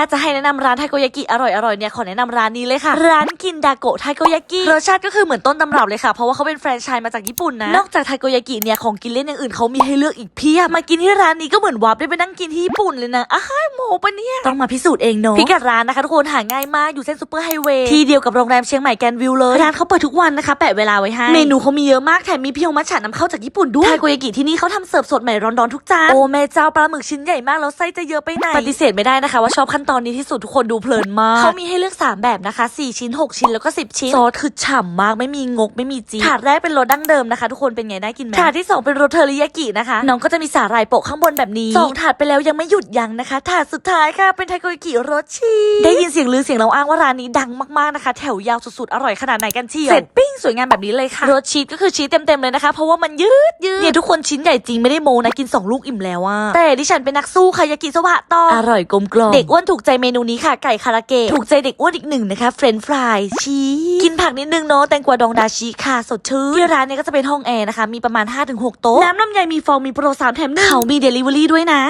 ถ้าจะให้แนะนำร้านทาโกยากิอร่อยๆเนี่ยขอแนะนำร้านนี้เลยค่ะ ร้านกินดาโกะทาโกยากิรสชาติก็คือเหมือนต้นตำรับเลยค่ะ เพราะว่าเขาเป็นแฟรนไชส์มาจากญี่ปุ่นนะ นอกจากทาโกยากิเนี่ยของกินเล่นอย่างอื่นเขามีให้เลือกอีกเพียบ มากินที่ร้านนี้ก็เหมือนวาร์ปได้ไปนั่งกินที่ญี่ปุ่นเลยนะอ้ายโมปะเนี่ย ต้องมาพิสูจน์เองเนาะ พิกัดร้านนะคะทุกคนหาง่ายมากอยู่เส้นซูเปอร์ไฮเวย์ที่เดียวกับโรงแรมเชียงใหม่แกรนด์วิวเลย ร้านเขาเปิดทุกวันนะคะแปะเวลาไว้ให้ เมนูเขามีเยอะมากแถมมีเพียวมัทฉะนำเข้าจากญี่ปุ่นด้วยทาโกยากิที่นี่เขาทำเสิร์ฟสดใหม่ร้อนๆทุกจาน โอ้แม่เจ้าปลาหมึกชิ้นใหญ่มากแล้วไส้จะเยอะไปไหน ปฏิเสธไม่ได้นะคะว่าชอบขั้นตอนนี้ที่สุดทุกคนดูเพลินมากเขามีให้เลือก 3 แบบนะคะ 4 ชิ้น 6 ชิ้นแล้วก็ 10 ชิ้น ซอสคือฉ่ำมากไม่มีงกไม่มีจีดถาดแรกเป็นรสดั้งเดิมนะคะ ทุกคนเป็นไงน่ากินไหมถาดที่ 2 เป็นรสเทอริยากินะคะ น้องก็จะมีสาหร่ายโปะข้างบนแบบนี้สองถาดไปแล้วยังไม่หยุดยั้งนะคะ ถาดสุดท้ายค่ะเป็นไทโกยากิรสชีสได้ยินเสียงลือเสียงเราอ้างว่าร้านนี้ดังมากๆนะคะ แถวยาวสุดๆอร่อยขนาดไหนกันเชียวเสร็จปิ้งสวยงามแบบนี้เลยค่ะรสชีสก็คือชีสเต็มๆเลยนะคะ เพราะว่ามันยืดยืดเนี่ยทุกคนชิ้นใหญ่จริงไม่ได้โมนะกิน 2 ลูกอิ่มแล้วอะแต่ดิฉันเป็นนักสู้ค่ะยากิสวะต่ออร่อยกลมกล่อมเด็กอ้วนถูกใจเมนูนี้ค่ะไก่คาราเกะถูกใจเด็กอ้วนอีกหนึ่งนะคะเฟรนฟรายชีสกินผักนิดนึงเนาะแตงกวาดองดาชิค่ะสดชื่นที่ร้านเนี้ก็จะเป็นห้องแอร์นะคะมีประมาณ 5-6 โต๊ะน้ำลำไยมีฟองมีโปรสามแถมหนึ่งเขามีเดลิเวอรี่ด้วยนะ